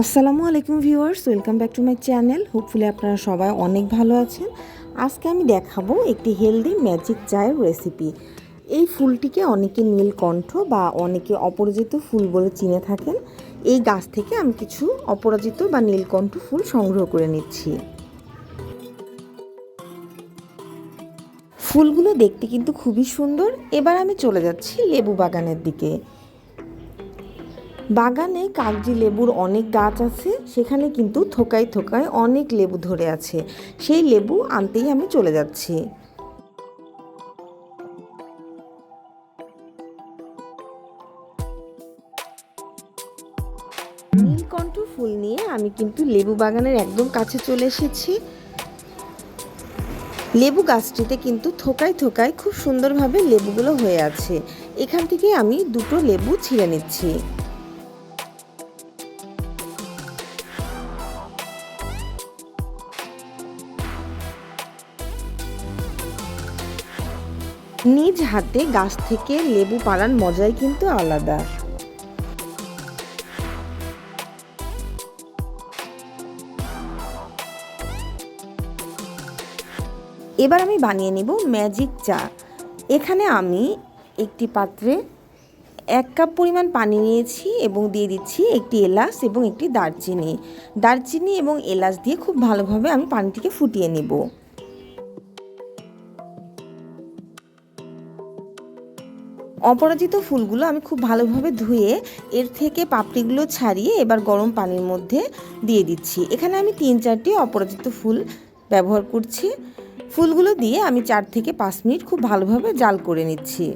আসসালামু আলাইকুম viewers, welcome back to my channel. Hopefully আপনারা সবাই অনেক ভালো আছেন। আজকে আমি দেখাবো একটি হেলদি ম্যাজিক চায়ের রেসিপি। এই ফুলটিকে অনেকে নীলকণ্ঠ বা অনেকে অপরাজিত ফুল বলে চিনে থাকেন। এই গাছ থেকে আমি কিছু অপরাজিত বা নীলকণ্ঠ ফুল সংগ্রহ করে নিচ্ছি। ফুলগুলো দেখতে কিন্তু খুবই সুন্দর। এবার আমি চলে যাচ্ছি লেবু বাগানের দিকে। বাগানে কাগজি লেবুর অনেক গাছ আছে, সেখানে কিন্তু থোকায় থোকায় অনেক লেবু ধরে আছে। সেই লেবু আনতেই আমি চলে যাচ্ছি। নীলকণ্ঠ ফুল নিয়ে আমি কিন্তু লেবু বাগানের একদম কাছে চলে এসেছি। লেবু গাছটিতে কিন্তু থোকায় থোকায় খুব সুন্দরভাবে লেবুগুলো হয়ে আছে। এখান থেকে আমি দুটো লেবু ছিঁড়ে নিচ্ছি। নিজ হাতে গাছ থেকে লেবু পাড়ার মজাই কিন্তু আলাদা। এবার আমি বানিয়ে নিব ম্যাজিক চা। এখানে আমি একটি পাত্রে এক কাপ পরিমাণ পানি নিয়েছি এবং দিয়ে দিচ্ছি একটি এলাচ এবং একটি দারচিনি। দারচিনি এবং এলাচ দিয়ে খুব ভালোভাবে আমি পানিটিকে ফুটিয়ে নেব। অপরাজিত ফুলগুলো আমি খুব ভালোভাবে ধুয়ে এর থেকে পাপড়িগুলো ছাড়িয়ে এবার গরম পানির মধ্যে দিয়ে দিচ্ছি। এখানে আমি তিন চারটি অপরাজিত ফুল ব্যবহার করছি। ফুলগুলো দিয়ে আমি চার থেকে পাঁচ মিনিট খুব ভালোভাবে জাল করে নিচ্ছি।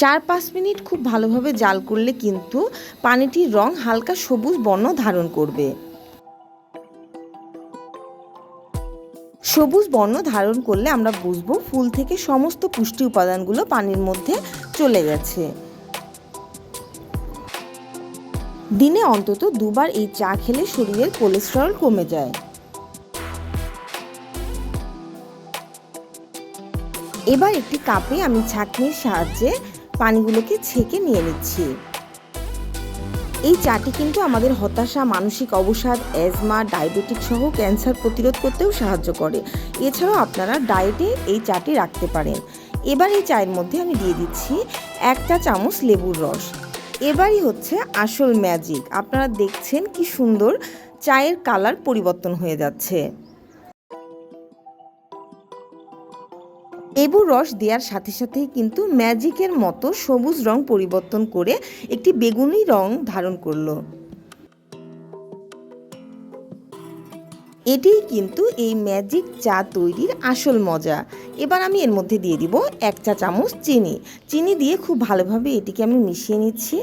চার পাঁচ মিনিট খুব ভালোভাবে জাল করলে কিন্তু পানিটির রং হালকা সবুজ বর্ণ ধারণ করবে। সবুজ বর্ণ ধারণ করলে আমরা বুঝব ফুল থেকে সমস্ত পুষ্টি উপাদানগুলো পানির মধ্যে চলে গেছে। দিনে অন্তত দুবার এই চা খেলে শরীরের কোলেস্টেরল কমে যায়। এবার একটি কাপে আমি ছাঁকনির সাহায্যে পানিগুলোকে ছেঁকে নিয়ে নিচ্ছি। এই চাটি কিন্তু আমাদের হতাশা, মানসিক অবসাদ অ্যাজমা ডায়াবেটিক সহ ক্যান্সার প্রতিরোধ করতেও সাহায্য করে। এছাড়াও আপনারা ডায়েটে এই চাটি রাখতে পারেন। এবার এই চায়ের মধ্যে আমি দিয়ে দিচ্ছি একটা চামচ লেবুর রস। এবারই হচ্ছে আসল ম্যাজিক। আপনারা দেখছেন কি সুন্দর চায়ের কালার পরিবর্তন হয়ে যাচ্ছে। লেবুর রস দেওয়ার সাথে সাথেই কিন্তু ম্যাজিকের মতো সবুজ রং পরিবর্তন করে একটি বেগুনি রং ধারণ করল। এটিই কিন্তু এই ম্যাজিক চা তৈরির আসল মজা। এবার আমি এর মধ্যে দিয়ে দিব এক চা চামচ চিনি। চিনি দিয়ে খুব ভালোভাবে এটিকে আমি মিশিয়ে নিচ্ছি।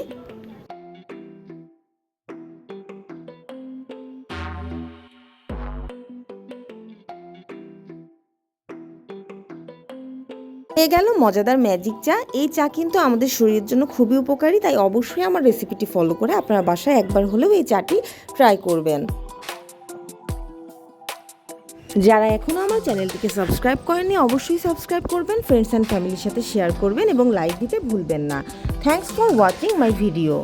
হয়ে গেল মজাদার ম্যাজিক চা। এই চা কিন্তু আমাদের শরীরের জন্য খুবই উপকারী, তাই অবশ্যই আমার রেসিপিটি ফলো করে আপনার বাসায় একবার হলেও এই চাটি ট্রাই করবেন। যারা এখনও আমার চ্যানেলটিকে সাবস্ক্রাইব করেননি, অবশ্যই সাবস্ক্রাইব করবেন ফ্রেন্ডস অ্যান্ড ফ্যামিলির সাথে শেয়ার করবেন এবং লাইক দিতে ভুলবেন না। Thanks for watching my video